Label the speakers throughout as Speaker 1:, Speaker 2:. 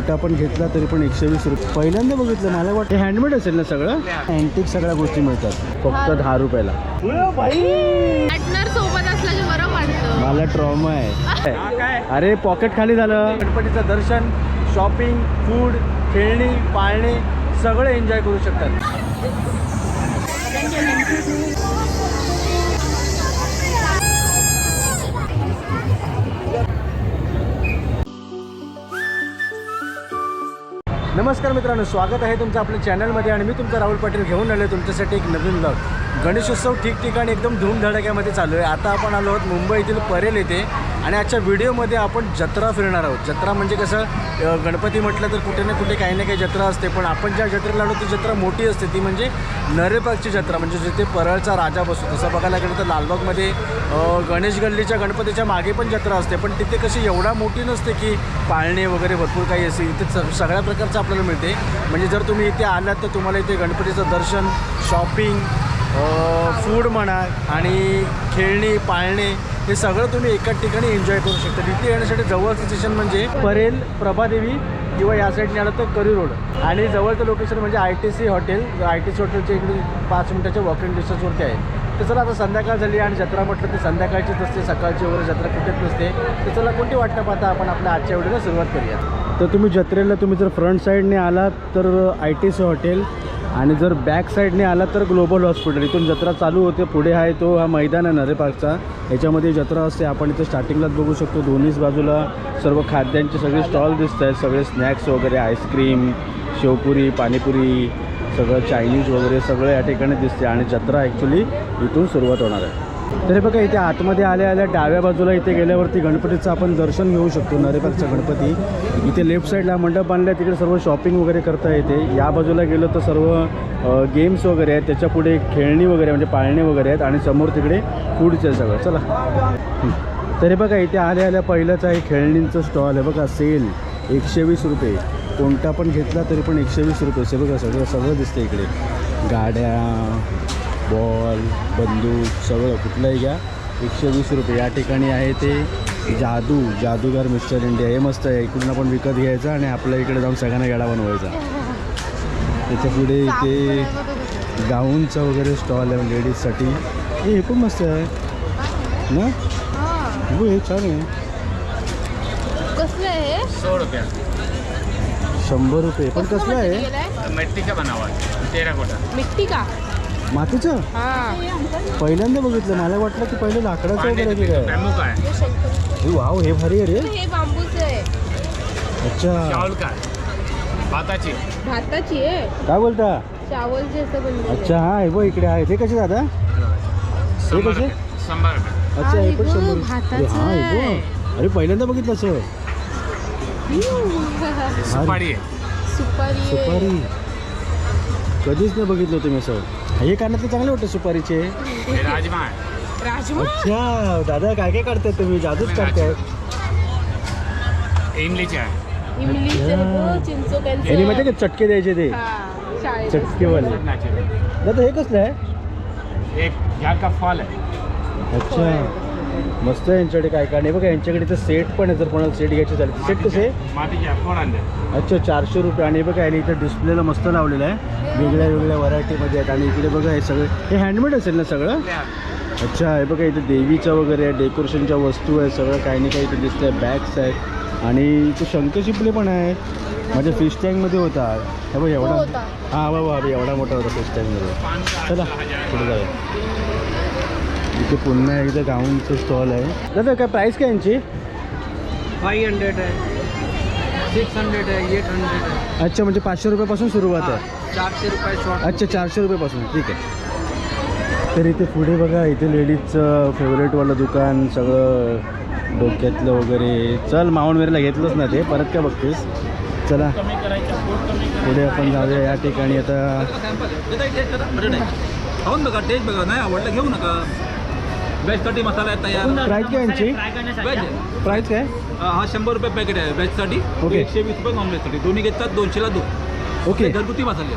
Speaker 1: कोणता पण घेतला तरी पण एकशे वीस रुपये पहिल्यांदा बघितलं मला वाटतं हँडमेड असेल ना सगळं? अँटिक सगळ्या गोष्टी मिळतात. फक्त दहा रुपयाला. मला ट्रॉमा आहे. अरे पॉकेट खाली झालं. गणपतीचं दर्शन शॉपिंग फूड खेळणी पाळणे सगळं एन्जॉय करू शकतात. नमस्कार मित्रांनो स्वागत आहे तुमचं आपल्या चॅनलमध्ये आणि मी तुमचा राहुल पाटील घेऊन आलो तुमच्यासाठी एक नवीन ब्लॉग गणेशोत्सव ठिकठिकाणी एकदम धूमधडाक्यामध्ये चालू आहे. आता आपण आलो आहोत मुंबईतील परेल येथे. आणि आजच्या व्हिडिओमध्ये आपण जत्रा फिरणार आहोत. जत्रा म्हणजे कसं गणपती म्हटलं तर कुठे ना कुठे काही ना काही जत्रा असते पण आपण ज्या जत्रेला आलो ती जत्रा मोठी असते. ती म्हणजे नरेबागची जत्रा म्हणजे जिथे परळचा राजा बसतो. तसं बघायला गेलं तर लालबागमध्ये गणेश गल्लीच्या गणपतीच्या मागे पण जत्रा असते पण तिथे कशी एवढा मोठी नसते की पाळणे वगैरे भरपूर काही असेल इथे सगळ्या प्रकारचं आपल्याला मिळते. म्हणजे जर तुम्ही इथे आलात तर तुम्हाला इथे गणपतीचं दर्शन शॉपिंग फूड म्हणा आणि खेळणी पाळणे हे सगळं तुम्ही एकाच ठिकाणी एन्जॉय करू शकता. तिथे येण्यासाठी जवळचं स्टेशन म्हणजे परेल प्रभादेवी किंवा या साईडने आलं तर करी रोड. आणि जवळचं लोकेशन म्हणजे I T C hotel I T C हॉटेलच्या इकडे पाच मिनिटाच्या वॉकिंग डिस्टन्सवरती आहे. तर चला आता संध्याकाळ झाली आणि जत्रा म्हटलं तर संध्याकाळचीच असते सकाळची वगैरे जत्रा कुठेच नसते. तर चला कोणती वाटतं पाहता आपण आपल्या आजच्या व्हिडिओला सुरुवात करूया. तर तुम्ही जत्रेला तुम्ही जर फ्रंट साईडने आलात तर आय टी सी हॉटेल आणि जर बॅक साईडने आला तर ग्लोबल हॉस्पिटल इथून जत्रा चालू होते पुढे आहे तो हा मैदान आहे नरे पार्कचा याच्यामध्ये जत्रा असते आपण इथे स्टार्टिंगलाच बघू शकतो. दोन्हीच बाजूला सर्व खाद्यांचे सगळे स्टॉल दिसत आहेत सगळे स्नॅक्स वगैरे आईस्क्रीम शेवपुरी पाणीपुरी सगळं चायनीज वगैरे सगळं या ठिकाणी दिसते. आणि जत्रा ॲक्च्युली इथून सुरुवात होणार आहे. तरी बघा इथे आतमध्ये आल्या आल्या डाव्या बाजूला इथे गेल्यावरती गणपतीचं आपण दर्शन घेऊ शकतो नरेपाकचा गणपती. इथे लेफ्ट साईडला मंडप बांधला तिकडे सर्व शॉपिंग वगैरे करता येते. या बाजूला गेलो तर सर्व गेम्स वगैरे आहेत. त्याच्या पुढे खेळणी वगैरे म्हणजे पाळणे वगैरे आहेत. आणि समोर तिकडे फूडचं आहे सगळं. चला. तरी बघा इथे आल्या आल्या पहिलंच आहे खेळणींचं स्टॉल आहे. बघा सेल एकशे वीस रुपये. कोणता पण घेतला तरी पण एकशे वीस रुपये. हे बघा सगळं सगळं दिसतं इकडे. गाड्या बॉल बंदूक सगळं कुठलंही घ्या. एकशे वीस रुपये. या ठिकाणी आहे ते जादू जादूगार मिस्टर इंडिया. हे मस्त आहे. इकडून आपण विकत घ्यायचं आणि आपल्या इकडे जाऊन सगळ्यांना गाडा बनवायचा. त्याच्या पुढे इथे गाऊनचा वगैरे स्टॉल आहे लेडीजसाठी हे हे पण मस्त आहे. ना? हो हे छान आहे.
Speaker 2: कसलं आहे हे?
Speaker 3: सौ रुपया.
Speaker 1: शंभर रुपये. पण
Speaker 2: कसलं
Speaker 1: आहे?
Speaker 2: आहे
Speaker 3: मिट्टी का बना हुआ है तेरा कोटा.
Speaker 2: मिट्टी का?
Speaker 1: मातीचं?
Speaker 2: हा.
Speaker 1: पहिल्यांदा बघितलं. मला वाटलं की पहिले लाकडाचं वगैरे की काय.
Speaker 3: है
Speaker 1: वाव हे भारी आहे रे.
Speaker 2: हे बांबूच आहे.
Speaker 1: अच्छा.
Speaker 3: चावल का है बाताची
Speaker 2: भाताची आहे.
Speaker 1: काय बोलता?
Speaker 2: चावल जसं बनलेलं
Speaker 1: अच्छा हा हे बघ इकडे आहे. ते कसे दादा? हे कसे? अच्छा
Speaker 2: हा,
Speaker 1: पण शंभर अरे हा हे अरे पहिल्यांदा बघितलं सर
Speaker 3: सुपारी
Speaker 2: सुपारी.
Speaker 1: कधीच नाही बघितलं तुम्ही असं. हे कानातले चांगले वाटतं सुपारीचे.
Speaker 3: ये राजमा है
Speaker 2: राजमा?
Speaker 1: अच्छा दादा काय काय काढताय तुम्ही? जादूच काढताय.
Speaker 3: इमलीचे आहे.
Speaker 1: यांनी माहिती का चटके द्यायचे ते?
Speaker 2: हा, शाळेत.
Speaker 1: चटकेवाले.
Speaker 3: नेचुरल
Speaker 1: दादा हे कसलं आहे?
Speaker 3: एक झाड़ का फल है
Speaker 1: अच्छा. मस्त आहे यांच्याकडे काय काय नाही. बघा यांच्याकडे तर सेट पण आहे. जर कोणाला सेट घ्यायचे झाले सेट कसे?
Speaker 3: है
Speaker 1: अच्छा चारशे रुपये. आणि बघा याने इथं डिस्प्लेला मस्त लावलेलं आहे. वेगळ्या वेगळ्या व्हरायटीमध्ये आहेत. आणि इकडे बघा हे सगळं हे हँडमेड असेल ना सगळं? अच्छा हे बघा इथे देवीचं वगैरे आहे. डेकोरेशनच्या वस्तू आहे सगळं काही ना काही इथे दिसतंय. बॅग्स आहेत. आणि इथे शंखशिपले पण आहेत. म्हणजे फिश टँकमध्ये होता हे बघ एवढा. हां बाबा बाबा एवढा मोठा होता फिश टँकमध्ये चला पुढे जाऊया. इथे पुन्हा एकदा गाऊनचं स्टॉल आहे. दादा काय प्राईस काय यांची?
Speaker 4: फाइव हंड्रेड है सिक्स हंड्रेड है एट हंड्रेड है
Speaker 1: अच्छा म्हणजे पाचशे रुपयापासून सुरुवात आहे.
Speaker 4: चारशे रुपये शॉर्ट
Speaker 1: अच्छा चारशे रुपयेपासून. ठीक आहे. तर इथे पुढे बघा इथे लेडीजचं फेवरेटवालं दुकान सगळं डोक्यातलं वगैरे. चल माऊंटवेरला घेतलंच ना ते. परत काय बघतेस? चला. पुढे आपण जाऊया या ठिकाणी. आता
Speaker 4: बघा टेस्ट बघा. नाही आवडलं घेऊ नका. वेजसाठी मसाला आहे तयार.
Speaker 1: प्राईस काय यांची?
Speaker 4: वेज आहे.
Speaker 1: प्राईस काय?
Speaker 4: हा शंभर रुपये पॅकेट आहे वेजसाठी
Speaker 1: ओके.
Speaker 4: एकशे वीस रुपये नॉनव्हेजसाठी दोन्ही घेतात दोनशेला दोन.
Speaker 1: ओके
Speaker 4: घरगुती मसाले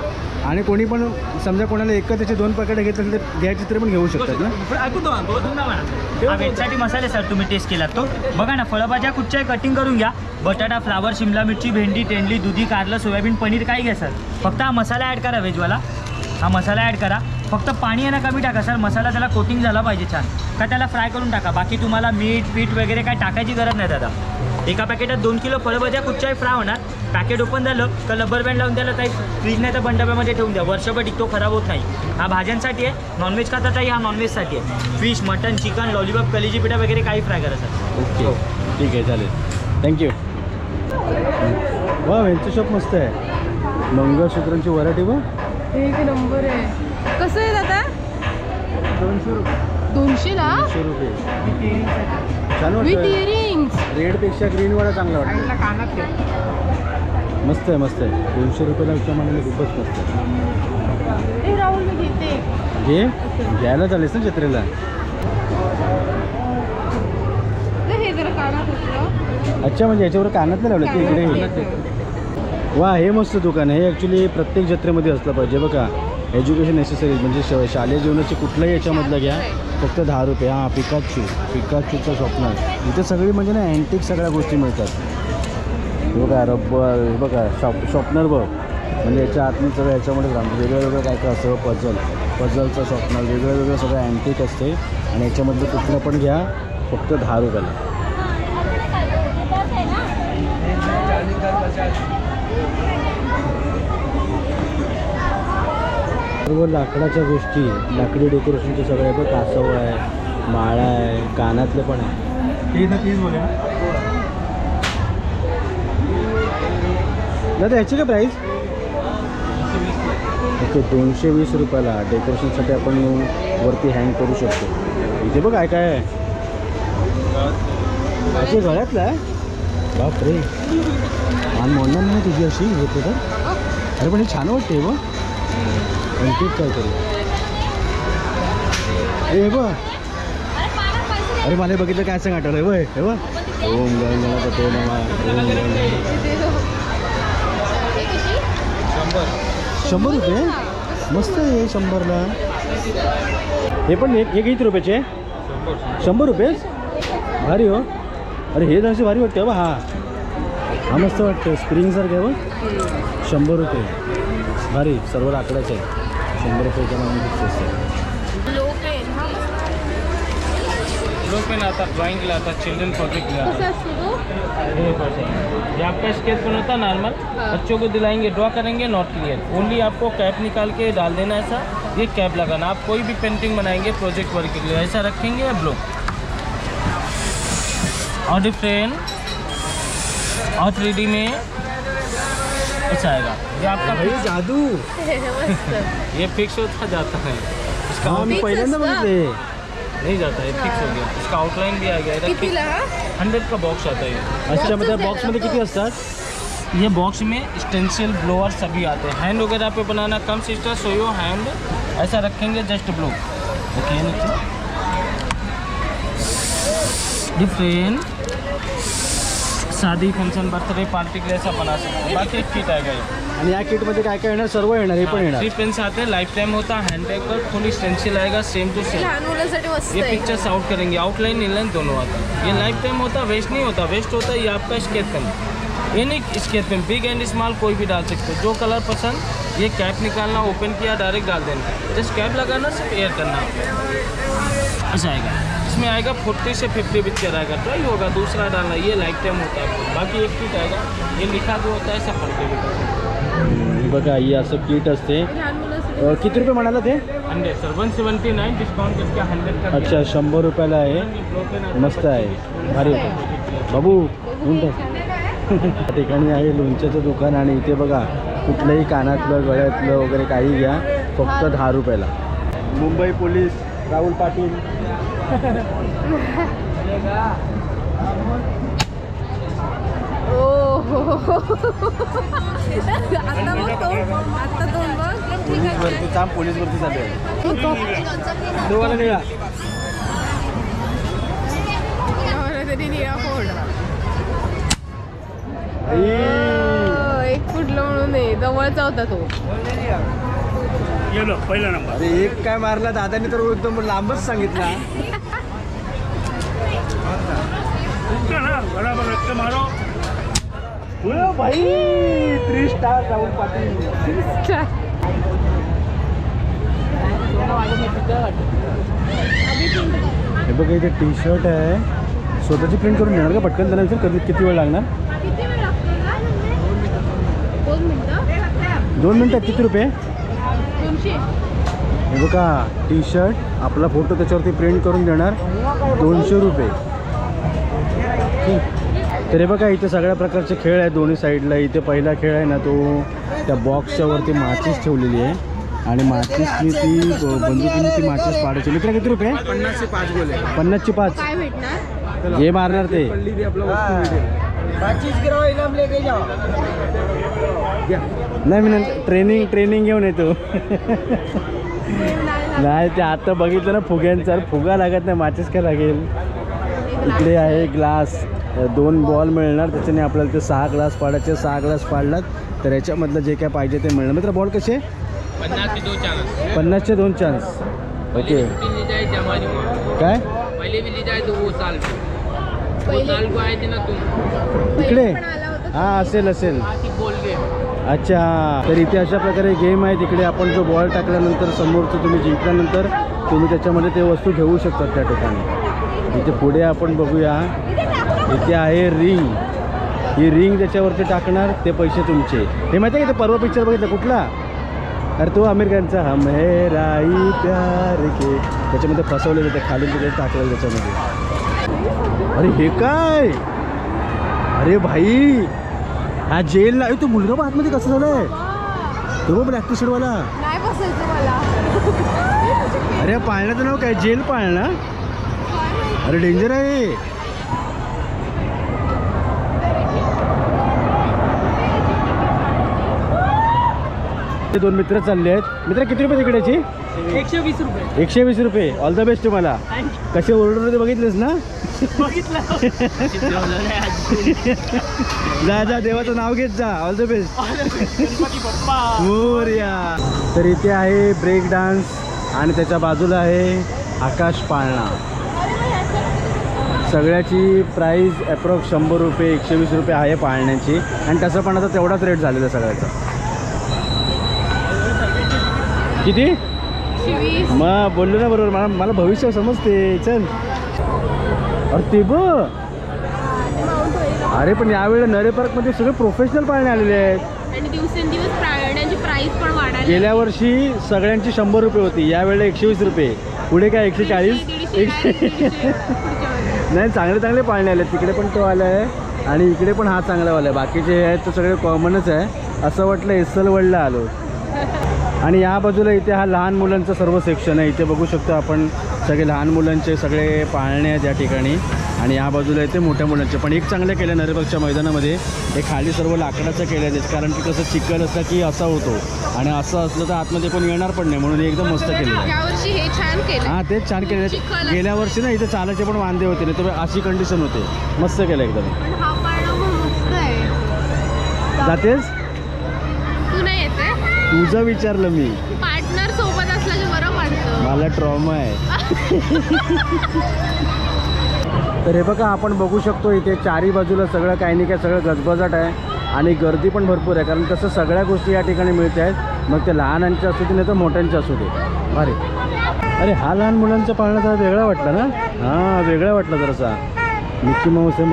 Speaker 1: आणि कोणी पण समजा कोणाला एक त्याचे दोन पॅकेट घेत असेल तर घ्यायचे तरी पण घेऊ शकतात ना?
Speaker 4: ऐकून
Speaker 5: हा व्हेजसाठी मसाले सर तुम्ही टेस्ट केलात तो. बघा ना फळभाज्या कुठच्याही कटिंग करून घ्या. बटाटा फ्लावर शिमला मिरची भेंडी तेंडली दुधी कारलं सोयाबीन पनीर काय घ्या सर फक्त हा मसाला ॲड करा व्हेजवाला हा मसाला ॲड करा. फक्त पाणी आहे ना कमी टाका सर. मसाला त्याला कोटिंग झाला पाहिजे छान. का त्याला फ्राय करून टाका. बाकी तुम्हाला मीठ पीठ वगैरे काय टाकायची गरज नाही दादा. एका पॅकेटात दोन किलो फळभाज्या कुठच्याही फ्राय होणार. पॅकेट ओपन झालं का लबर बँड लावून द्यायला काही फ्रीज नाही तर बंडाब्यामध्ये ठेवून द्या. वर्षभर टिकतो खराब होत नाही. हा भाज्यांसाठी आहे नॉनव्हेज खाता ताई हा नॉनव्हेजसाठी आहे. फिश मटन चिकन लॉलीपॉप कलेजी पिठा वगैरे काही फ्राय करा सर.
Speaker 1: ओके. ठीक आहे चालेल. थँक्यू वा यांचं शॉप मस्त आहे. मंगळसूत्रांची व्हरायटी बघ.
Speaker 2: एक नंबर आहे. कसं आहे दादा?
Speaker 1: दोनशे रुपये.
Speaker 2: दोनशेला?
Speaker 1: दोनशे रुपये. छान
Speaker 2: विथ इयरिंग्स
Speaker 1: रेडपेक्षा ग्रीनवाला चांगला वाटतं मस्त आहे मस्त आहे. दोनशे रुपयाला विचार म्हणाले खूपच मस्त आहे.
Speaker 2: हे राहुल मी घेते
Speaker 1: घे. घ्यायला चालेस ना जत्रेला
Speaker 2: हे कानात होतं.
Speaker 1: अच्छा म्हणजे याच्यावर कानात नाही लावलं ते इकडे. वा हे मस्त दुकान आहे. हे ॲक्च्युली प्रत्येक जत्रेमध्ये असलं पाहिजे बघा. एज्युकेशन नेसेसरीज म्हणजे श शालेय जीवनाची कुठल्याही याच्यामधलं घ्या फक्त दहा रुपये हां पिकाचू पिकाचूचं स्वप्न इथे सगळी म्हणजे ना अँटिक सगळ्या गोष्टी मिळतात. बघा रब्बर बघा शॉप शॉपनर बघ. म्हणजे याच्या आतमध्ये सगळं याच्यामध्ये राहतं वेगळं वेगळं काय काय असतं पझल पझलचं शॉपनर वेगळं वेगळं सगळं अँटिक असते. आणि याच्यामधलं कुठलं पण घ्या फक्त दहा रुपयाला. सर्व लाकडाच्या गोष्टी लाकडी डेकोरेशनचे सगळे बघ कासव आहे माळा आहे कानातले पण आहे.
Speaker 4: तीस बोले
Speaker 1: दादा याची काय प्राईस ओके दोनशे वीस रुपयाला. डेकोरेशनसाठी आपण वरती हँग करू शकतो. इथे बघ काय काय आहे. असे गळ्यातलं आहे. बाप रे मान मोडणार नाही तुझी अशी घेतली तर अरे पण हे छान वाटते बघ. आणखी काय करू? हे बघ. अरे मला बघितलं काय सांग आठवलं वय हे बघ. ओम गण गणपते शंभर रुपये? मस्त आहे शंभरला. हे पण एक एक किती रुपयाचे? शंभर रुपये? भारी हो. अरे हे जरासे भारी वाटते बा हा. हा मस्त वाटतं स्प्रिंगसारखं आहे बघ. शंभर रुपये. भारी सर्व लाकडाचे. आहे शंभर खूप स्वस्त आहे
Speaker 2: लो पेन हा
Speaker 3: लो पेन आता ड्राइंग के लिए आता चिल्ड्रन प्रोजेक्ट के लिए आता। ये आपका स्केच पेन होता है नॉर्मल
Speaker 2: हाँ।
Speaker 3: बच्चों को दिलाएँगे ड्रॉ करेंगे नॉट क्लियर ओनली आपको कैप निकाल के डाल देना ऐसा ये कैप लगाना। आप कोई भी पेंटिंग बनाएँगे प्रोजेक्ट वर्क के लिए ऐसा रखेंगे या ब्लो और डिफरेंट और थ्री में ऐसा आएगा। ये आपका
Speaker 1: भाई जादू।
Speaker 3: ये फिक्स होता जाता है। इसका
Speaker 1: हा मी
Speaker 2: Fix
Speaker 1: पहिल्यांदा
Speaker 2: असतं?
Speaker 1: बघितले
Speaker 3: नहीं जाता है फिक्स हो गया। इसका आउटलाइन भी आ गया
Speaker 2: हा
Speaker 3: हंड्रेड का बॉक्स आता है ये।
Speaker 1: अच्छा मग त्या बॉक्समध्ये किती असतात
Speaker 3: ये बॉक्स में स्टेंसिल ब्लोअर सभी आते हैं। हैंड वगैरह पे बनाना कम सिस्टर सोयो हैंड ऐसा रखेंगे जस्ट ब्लो ओके डिफरेंट शादी फ़ंक्शन बर्थडे पार्टी के लिए ऐसा बना सकते हैं। बाकी एक किट आएगा ये
Speaker 1: आणि या किटमध्ये काय काय येणार? सर्व येणार हे पण येणार.
Speaker 3: थ्री पेन्स आते लाइफ टाइम होता है हैंड पर फुल स्टेंसिल आएगा सेम टू सेम
Speaker 2: लहान मुलांसाठी मस्त
Speaker 3: ये
Speaker 2: आहे.
Speaker 3: पिक्चर्स आउट करेंगे आउटलाइन इनलाइन दोनों आता. है ये लाइफ टाइम होता है वेस्ट नहीं होता वेस्ट होता है ये आपका स्केच पेन ये नहीं sketch pen big and small कोई भी डाल सकते हो। जो कलर पसंद ये कैप निकालना ओपन किया डायरेक्ट डाल देना। जस्ट कैप लगाना सिर्फ़ एयर करना आपको। आएगा। इसमें आएगा फोर्टी से फिफ्टी पिक्चर आएगा ट्राई होगा दूसरा डालना ये लाइफ टाइम होता है। बाकी एक किट आएगा ये लिखा भी होता है सब पढ़ के सकते
Speaker 1: हे। बघा ही असं किट असते। किती रुपये म्हणाला ते?
Speaker 3: Hundred sir. One seventy nine discount करके हंड्रेड का
Speaker 1: अच्छा शंभर रुपयाला आहे. मस्त आहे. भारी बाबू त्या ठिकाणी आहे लोणच्याचं दुकान आणि इथे बघा कुठलंही कानातलं गळ्यातलं वगैरे काही घ्या. फक्त दहा रुपयाला. मुंबई पोलीस राहुल पाटील.
Speaker 2: ओ. आता बघ तो. आता दोन बघ. ठीक
Speaker 1: पोलीस
Speaker 2: आहे
Speaker 1: भरती चालू आहे. दोघाला निळा.
Speaker 2: तरी निळा फोड
Speaker 1: आई.
Speaker 2: एक फुटलं म्हणून जवळचा होता तो.
Speaker 1: अरे एक काय मारला? दादानी तर एकदम लांबच सांगितला. ओ भाई थ्री स्टार राहुल पाटील. हे बघा इथे टी शर्ट आहे स्वतःची प्रिंट करून देणार का? पटकन त्याला विचार कधी किती वेळ लागणार?
Speaker 2: किती वेळ लागतो? दोन मिनिटं?
Speaker 1: दोन मिनटात किती रुपये? हे बघा टी शर्ट आपला फोटो त्याच्यावरती प्रिंट करून देणार. दोनशे रुपये. तर हे बघा इथे सगळ्या प्रकारचे खेळ आहेत. दोन्ही साईडला इथे पहिला खेळ आहे ना तो त्या बॉक्सच्या वरती माचीस ठेवलेली आहे. आणि माचीसनी ती बंदुकीने ती माचीस पाडायची मित्र किती रुपये?
Speaker 4: पन्नासशे पाच
Speaker 1: पन्नासची पाच.
Speaker 2: काय भेटणार?
Speaker 1: जे मारणार ते.
Speaker 4: किलो इनाम लेके जाओ
Speaker 1: नाही मी नंतर ट्रेनिंग ट्रेनिंग घेऊन येतो. नाही ते आता बघितलं ना फुग्यांचा. फुगा लागत नाही माचीस काय लागेल? इकडे आहे ग्लास दोन बॉल मिळणार त्याच्याने आपल्याला ते सहा ग्लास पाडायचे सहा ग्लास पाडलात तर याच्यामधलं जे काय पाहिजे ते मिळणार. मित्र बॉल कसे? पन्नासचे दोन चान्स ओके काय? इकडे.
Speaker 2: पण आला होता
Speaker 1: हां असेल असेल. अच्छा तर इथे अशा प्रकारे गेम आहे तिकडे आपण जो बॉल टाकल्यानंतर समोरचं तुम्ही जिंकल्यानंतर तुम्ही त्याच्यामध्ये ते वस्तू घेऊ शकतात त्या ठिकाणी. इथे पुढे आपण बघूया. इथे आहे रिंग ही रिंग त्याच्यावरती टाकणार ते पैसे तुमचे. हे माहिती आहे का ते परवा पिक्चर बघितलं? कुठला? अरे तो आमिर खानचा. हम हे राई प्यार के. त्याच्यामध्ये फसवलेलं ते खाली तिथे टाकलं त्याच्यामध्ये. अरे हे काय? अरे भाई! हा जेल नाही. तो मुलगा पण आतमध्ये कसं झालाय तो बघ ब्लॅक टी शर्टवाला
Speaker 2: नाही बसायचं मला.
Speaker 1: अरे पाळण्याचं नाव काय? जेल पाळणा? अरे डेंजर आहे. ते दोन मित्र चालले आहेत. मित्र किती रुपये तिकडेची
Speaker 5: एकशे वीस रुपये.
Speaker 1: एकशे वीस रुपये. ऑल द बेस्ट तुम्हाला. कसे ओरडून ते बघितलेस ना? जा जा देवाचं नाव घेत जा. All the best Morya. तर इथे आहे ब्रेक डान्स आणि त्याच्या बाजूला आहे आकाश पाळणा. सगळ्याची प्राईस अप्रॉक्स शंभर रुपये एकशे वीस रुपये आहे पाळण्याची. आणि तसं पण आता तेवढाच रेट झालेला सगळ्याचा. किती? मग बोललो ना बरोबर मला मला भविष्य समजते चल. अरे ते अरे पण यावेळेला नरे पार्कमध्ये सगळे प्रोफेशनल पाळणे आलेले आहेत.
Speaker 2: आणि दिवसेंदिवस प्राण्यांची प्राइस पण वाढायला
Speaker 1: गेल्या वर्षी सगळ्यांची शंभर रुपये होती यावेळेला एकशे वीस रुपये. पुढे काय एकशे चाळीस? एकशे. नाही चांगले चांगले पाळणे आले तिकडे पण तो आला आहे. आणि इकडे पण हा चांगलावाला आहे. बाकीचे आहेत तो सगळे कॉमनच आहे. असं वाटलं एसलवडला आलो. आणि या बाजूला इथे हा लहान मुलांचं सर्व सेक्शन आहे. इथे बघू शकतो आपण सगळे लहान मुलांचे सगळे पाळणे आहेत या ठिकाणी. आणि या बाजूला इथे मोठ्या मुलांचे पण एक चांगलं केलं नरेबागच्या मैदानामध्ये. हे खाली सर्व लाकडाचं केलं आहे कारण की कसं चिखल असलं की असा होतो. आणि असं असलं तर आतमध्ये कोण येणार पण नाही. म्हणून हे एकदम मस्त केलेलं आहे
Speaker 2: हे केलं
Speaker 1: हां तेच छान केलेलं
Speaker 2: असतं.
Speaker 1: गेल्या वर्षी ना इथे चालायचे पण वांदे होते. नाही तर अशी कंडिशन होते. मस्त केलं एकदम.
Speaker 2: पण हा पाळणा पण मस्त आहे
Speaker 1: जातेस
Speaker 2: तू नाही येते
Speaker 1: तुझं विचारलं मी.
Speaker 2: पार्टनर सोबत असलं की बरं वाटतं.
Speaker 1: मला ट्रॉमा आहे. तर हे बघा आपण बघू शकतो इथे चारी बाजूला सगळं काही नाही काय सगळं गजबजाट आहे आणि गर्दी पण भरपूर आहे. कारण कसं सगळ्या गोष्टी या ठिकाणी मिळत आहेत. मग ते लहानांच्या असू दे नाही तर मोठ्यांच्या असू दे. अरे अरे हा लहान मुलांचा पाळणा जरा वेगळा वाटला ना? हां वेगळा वाटला जरासा. मिक्की माऊस आहे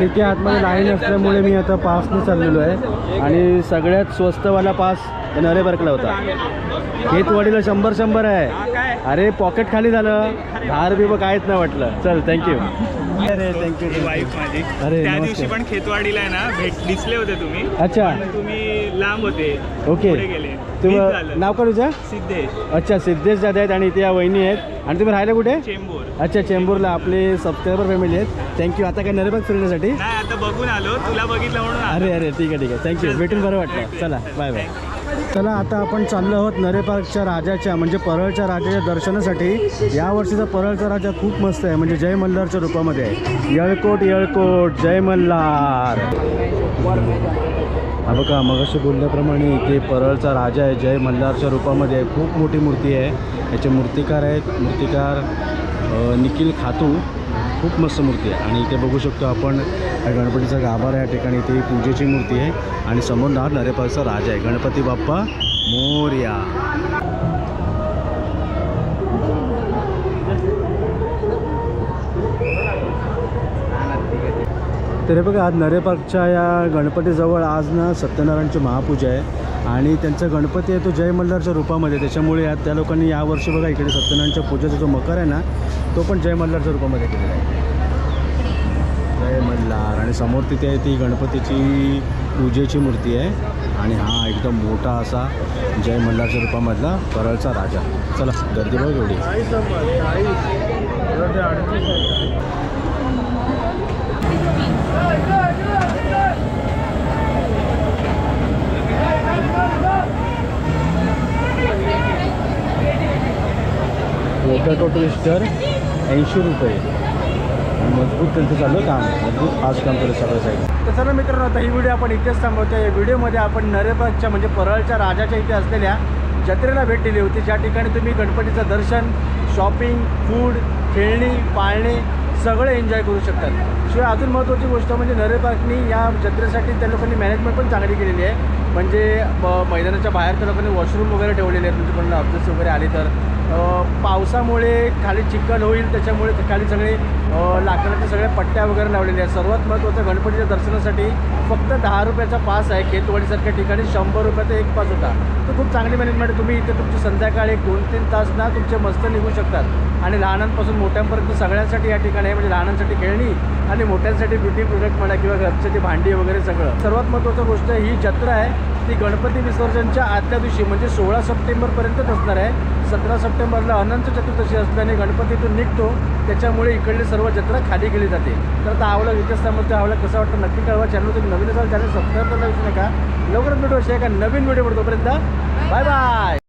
Speaker 1: तर इथे आतमध्ये लाईन असल्यामुळे मी आता पासने चाललेलो आहे. आणि सगळ्यात स्वस्तवाला पास नरे बर्कला होता. खेतवाडीला शंभर शंभर आहे. अरे पॉकेट खाली झालं. दहा रुपये काहीच नाही वाटलं. चल थँक्यू अरे थँक्यू
Speaker 6: वाईफ माझी.
Speaker 1: अरे,
Speaker 6: त्या दिवशी. पण खेतवाडीला आहे ना भेट दिसले होते तुम्ही.
Speaker 1: अच्छा.
Speaker 6: तुम्ही लांब होते
Speaker 1: ओके.
Speaker 6: पुढे गेले.
Speaker 1: तुम
Speaker 6: मीच झालं.
Speaker 1: नाव का तुझं?
Speaker 6: सिद्धेश.
Speaker 1: अच्छा सिद्धेश दादा आहेत आणि इथे या वहिनी आहेत. आणि तुम्ही राहायला कुठे?
Speaker 6: चेंबूर.
Speaker 1: अच्छा चेंबूरला. आपले सबस्क्रायबर फॅमिली आहेत. थँक्यू आता काय नरेबाग फिरण्यासाठी?
Speaker 6: नाही आता बघून आलो. तुला बघितलं म्हणून आलो.
Speaker 1: अरे अरे ठीक आहे ठीक आहे. थँक्यू भेटून बरं वाटलं. चला बाय बाय चला आता आपण चाललो आहोत नरे पार्कच्या राजाच्या म्हणजे परळच्या राजाच्या दर्शनासाठी. या वर्षीचा परळचा राजा खूप मस्त आहे. म्हणजे जय मल्हारच्या रूपामध्ये आहे. येळकोट येळकोट जय मल्हार. हा बघा मगाशी बोलल्याप्रमाणे इथे परळचा राजा आहे जय मल्हारच्या रूपामध्ये आहे. खूप मोठी मूर्ती आहे. याचे मूर्तिकार आहेत मूर्तिकार निखिल खातू. खूप मस्त मूर्ती आहे. आणि इथे बघू शकतो आपण गणपतीचा गाभार आहे या ठिकाणी इथे पूजेची मूर्ती आहे. आणि समोर ना नरेपालचा राजा आहे. गणपती बाप्पा मोर्या. तरी बघा आज नरेपार्कच्या या गणपतीजवळ आज ना सत्यनारायणची महापूजा आहे. आणि त्यांचा गणपती आहे तो जय मल्हारच्या रूपामध्ये. त्याच्यामुळे या त्या लोकांनी यावर्षी बघा इकडे सत्यनारायणच्या पूजेचा जो मकर आहे ना तो पण जय मल्हारच्या रूपामध्ये केलेला आहे. जय मल्हार. आणि समोर तिथे आहे ती गणपतीची पूजेची मूर्ती आहे. आणि हा एकदम मोठा असा जय मल्हारच्या रूपामधला परळचा राजा. चला गर्दी बघ एवढी. पोटॅटो ट्विस्टर ऐंशी रुपये. मजबूत त्यांचं चालू काम. मजबूत फास्ट काम करत सगळं साईड तर चला मित्रांनो आता ही व्हिडिओ आपण इथेच थांबवतो. या व्हिडिओमध्ये आपण नरेबागच्या म्हणजे परळच्या राजाच्या इथे असलेल्या जत्रेला भेट दिली होती. ज्या ठिकाणी तुम्ही गणपतीचं दर्शन शॉपिंग फूड खेळणी पाळणे सगळं एन्जॉय करू शकतात. शिवाय अजून महत्त्वाची गोष्ट म्हणजे नरे पार्कनी या जत्रेसाठी त्या लोकांनी मॅनेजमेंट पण चांगली केलेली आहे. म्हणजे मैदानाच्या बाहेर त्या लोकांनी वॉशरूम वगैरे ठेवलेले आहेत. म्हणजे कोणाला ऑब्जेक्ट्स वगैरे आले तर. पावसामुळे खाली चिखल होईल त्याच्यामुळे ते खाली सगळे लाकडाच्या सगळ्या पट्ट्या वगैरे लावलेल्या आहेत. सर्वात महत्त्वाचं गणपतीच्या दर्शनासाठी फक्त दहा रुपयाचा पास आहे. खेतवाडीसारख्या ठिकाणी शंभर रुपयाचा एक पास होता. तो खूप चांगली मॅनेजमेंट तुम्ही इथे तुमची संध्याकाळी एक दोन तीन तास ना तुमचे मस्त निघू शकतात. आणि लहानांपासून मोठ्यांपर्यंत सगळ्यांसाठी या ठिकाणी आहे. म्हणजे लहानांसाठी खेळणी आणि मोठ्यांसाठी ब्युटी प्रोडक्ट म्हणा किंवा घरच्या ती भांडी वगैरे सगळं. सर्वात महत्त्वाचं गोष्ट ही जत्रा आहे. ती गणपती विसर्जनच्या आदल्या दिवशी म्हणजे सोळा सप्टेंबरपर्यंतच असणार आहे. सतरा सप्टेंबरला अनंत चतुर्दशी असल्याने गणपतीतून निघतो. त्याच्यामुळे इकडली सर्व जत्रा खाली गेली जाते. तर आता आवला इतिहास त्यामध्ये कसं वाटतं नक्की कळवा. चॅनल तुम्ही नवीन असाल चॅनल सबस्क्राईब करायला विसरू नका. लवकरच भेटू अशा एका नवीन व्हिडिओ तोपर्यंत बाय बाय